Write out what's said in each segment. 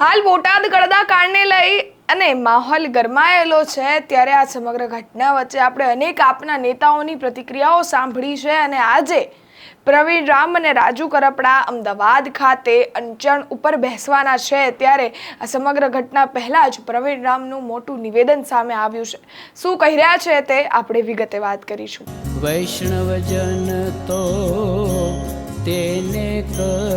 હાલ બોટાદ કડદા કાંડને લઈ અને માહોલ ગરમાયેલો છે, ત્યારે આ સમગ્ર ઘટના વચ્ચે આપણે અનેક આપના નેતાઓની પ્રતિક્રિયાઓ સાંભળી છે અને આજે પ્રવીણ રામ અને રાજુ કરપડા અમદાવાદ ખાતે અંચણ ઉપર બેસવાના છે, ત્યારે આ સમગ્ર ઘટના પહેલાં જ પ્રવીણ રામનું મોટું નિવેદન સામે આવ્યું છે. શું કહી રહ્યા છે તે આપણે વિગતે વાત કરીશું. વૈષ્ણવજન તો તેને કહીએ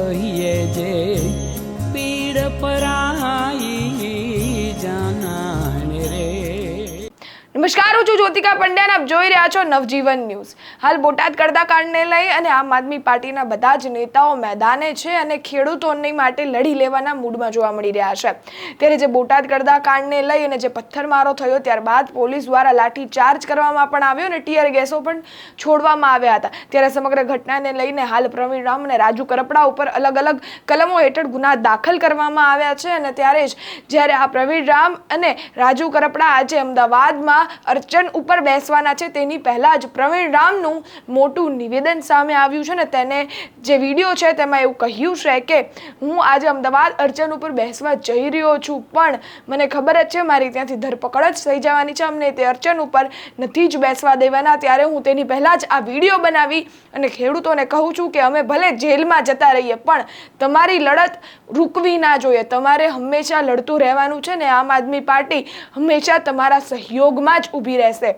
નમસ્કાર, હું છું જ્યોતિકા પંડ્યા આપ જોઈ રહ્યા છો નવજીવન ન્યૂઝ. હાલ બોટાદ કરતા કાંડને લઈ અને આમ આદમી પાર્ટીના બધા જ નેતાઓ મેદાને છે અને ખેડૂતોની માટે લડી લેવાના મૂડમાં જોવા મળી રહ્યા છે. ત્યારે જે બોટાદ કરતા કાંડને લઈ અને જે પથ્થરમારો થયો ત્યારબાદ પોલીસ દ્વારા લાઠી ચાર્જ કરવામાં પણ આવ્યો અને ટીયર ગેસો પણ છોડવામાં આવ્યા હતા. ત્યારે સમગ્ર ઘટનાને લઈને હાલ પ્રવીણ રામ અને રાજુ કરપડા ઉપર અલગ અલગ કલમો હેઠળ ગુના દાખલ કરવામાં આવ્યા છે અને ત્યારે જ જ્યારે આ પ્રવીણ રામ અને રાજુ કરપડા આજે અમદાવાદમાં અર્ચન ઉપર બેસવાના છે. તેની પહેલાં જ પ્રવીણ રામનું મોટું નિવેદન સામે આવ્યું છે ને તેને જે વીડિયો છે તેમાં એવું કહ્યું છે કે, હું આજે અમદાવાદ અર્ચન ઉપર બેસવા જઈ રહ્યો છું, પણ મને ખબર જ છે મારી ત્યાંથી ધરપકડ જ થઈ જવાની છે. અમને તે અર્ચન ઉપર નથી જ બેસવા દેવાના. ત્યારે હું તેની પહેલાં જ આ વીડિયો બનાવી અને ખેડૂતોને કહું છું કે, અમે ભલે જેલમાં જતા રહીએ, પણ તમારી લડત રૂકવી ના જોઈએ. તમારે હંમેશા લડતું રહેવાનું છે ને આમ આદમી પાર્ટી હંમેશા તમારા સહયોગમાં જ ઊભી રહેશે.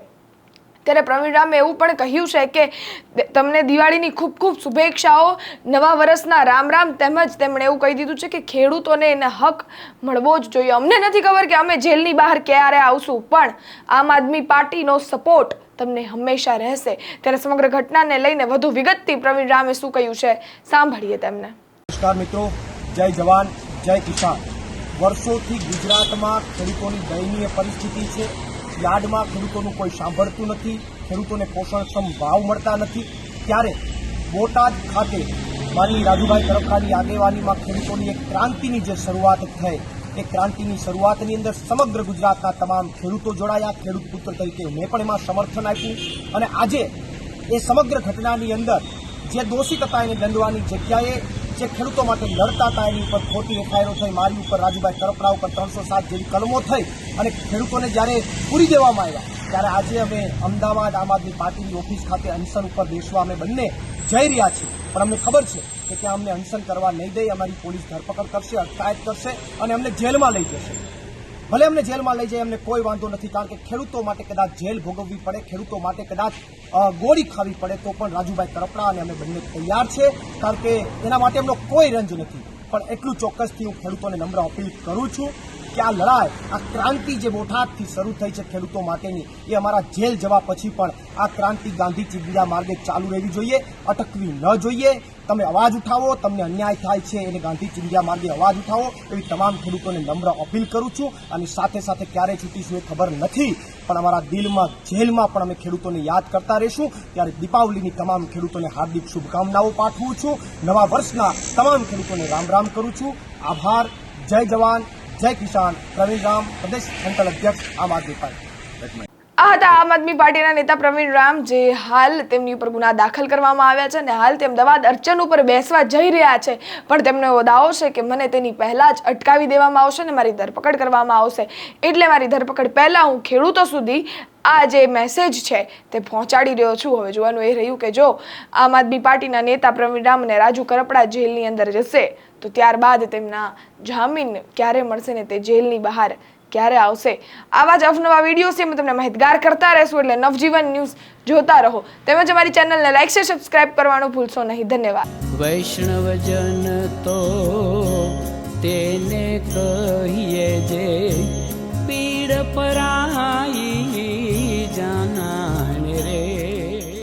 ત્યારે પ્રવીણ એવું પણ કહ્યું છે કે તમને દિવાળીની ખૂબ ખૂબ શુભેચ્છાઓ. નવા વર્ષના રામ રામ તેમજ તેમણે એવું કહી દીધું છે કે ખેડૂતોને એને હક મળવો જ જોઈએ. અમને નથી ખબર કે અમે જેલની બહાર ક્યારે આવશું, પણ આમ આદમી પાર્ટીનો સપોર્ટ તમને હંમેશા રહેશે. ત્યારે સમગ્ર ઘટનાને લઈને વધુ વિગતથી પ્રવીણ રામે શું કહ્યું છે, સાંભળીએ તેમને. નમસ્કાર મિત્રો, જય જવાન, જય કિસાન. વર્ષોથી ગુજરાતમાં ખેડૂતોની દયનીય પરિસ્થિતિ છે. યાર્ડમાં ખેડૂતોનું કોઈ સાંભળતું નથી, ખેડૂતોને પોષણક્ષમ ભાવ મળતા નથી. ત્યારે બોટાદ ખાતે માનની રાજુભાઈ તરફાની આગેવાનીમાં ખેડૂતોની એક ક્રાંતિની જે શરૂઆત થઈ, એ ક્રાંતિની શરૂઆતની અંદર સમગ્ર ગુજરાતના તમામ ખેડૂતો જોડાયા. ખેડૂત પુત્ર તરીકે મેં પણ એમાં સમર્થન આપ્યું. અને આજે એ સમગ્ર ઘટનાની અંદર જે દોષિત હતા એને દંડવાની જગ્યાએ જે ખેડૂતો માટે લડતા હતા, એની ઉપર ખોટી એફઆઈઆરો થઈ, મારી ઉપર રાજુભાઈ કરપડા ઉપર ત્રણસો સાત જેવી કલમો થઈ અને ખેડૂતોને જ્યારે પૂરી દેવામાં આવ્યા, ત્યારે આજે અમે અમદાવાદ, આમ આદમી પાર્ટીની ઓફિસ ખાતે અનશન ઉપર બેસવા અમે બંને જઈ રહ્યા છીએ. પણ અમને ખબર છે કે ત્યાં અમને અનશન કરવા નહીં દે, અમારી પોલીસ ધરપકડ કરશે, અટકાયત કરશે અને અમને જેલમાં લઈ જશે. ભલે અમને જેલમાં લઈ જાય એમને કોઈ વાંધો નથી, કારણ કે ખેડૂતો માટે કદાચ જેલ ભોગવવી પડે, ખેડૂતો માટે કદાચ ગોળી ખાવી પડે, તો પણ રાજુભાઈ કરપડા અને અમે બંને તૈયાર છે, કારણ કે એના માટે એમનો કોઈ રંજ નથી. પણ એટલું ચોક્કસથી હું ખેડૂતોને નમ્ર અપીલ કરું છું. કે આ લડાઈ, આ ક્રાંતિ જે બોટાદથી શરૂ થઈ છે ખેડૂતો માટેની, એ અમારા જેલ જવા પછી પણ આ ક્રાંતિ ગાંધી ચીબીડા માર્ગે ચાલુ રહેવી જોઈએ, અટકવી ન જોઈએ. તમે અવાજ ઉઠાવો, તમને અન્યાય થાય છે એને ગાંધી ચિંધ્યા માર્ગે અવાજ ઉઠાવો, એવી તમામ ખેડૂતોને નમ્ર અપીલ કરું છું. અને સાથે સાથે ક્યારે છૂટીશું એ ખબર નથી, પણ અમારા દિલમાં, જેલમાં પણ અમે ખેડૂતોને યાદ કરતા રહીશું. ત્યારે દીપાવલીની તમામ ખેડૂતોને હાર્દિક શુભકામનાઓ પાઠવું છું. નવા વર્ષના તમામ ખેડૂતોને રામ રામ કરું છું. આભાર. જય જવાન. જય કિસાન પ્રવીણ રામ પ્રદેશ સંકલ અધ્યક્ષ આમ આદમી પાર્ટી. આ હતા આમ આદમી પાર્ટીના નેતા પ્રવીણ રામ, જે હાલ તેમની ઉપર ગુના દાખલ કરવામાં આવ્યા છે અને હાલ તે અમદાવાદ અર્ચન ઉપર બેસવા જઈ રહ્યા છે. પણ તેમનો એવો દાવો છે કે મને તેની પહેલાં જ અટકાવી દેવામાં આવશે ને મારી ધરપકડ કરવામાં આવશે. એટલે મારી ધરપકડ પહેલાં હું ખેડૂતો સુધી આ જે મેસેજ છે તે પહોંચાડી રહ્યો છું. હવે જોવાનું એ રહ્યું કે જો આમ આદમી પાર્ટીના નેતા પ્રવીણ રામ અને રાજુ કરપડા જેલની અંદર જશે, તો ત્યારબાદ તેમના જામીન ક્યારે મળશે ને તે જેલની બહાર ક્યારે આવશે? આવા જ અવનવા વિડીયોઝથી અમે તમને માહિતગાર કરતા રહેશું એટલે નવજીવન ન્યૂઝ જોતા રહો. તેમજ અમારી ચેનલને લાઈક શેર સબસ્ક્રાઇબ કરવાનું ભૂલશો નહીં. ધન્યવાદ. વૈષ્ણવજન તો તેને કહીએ જે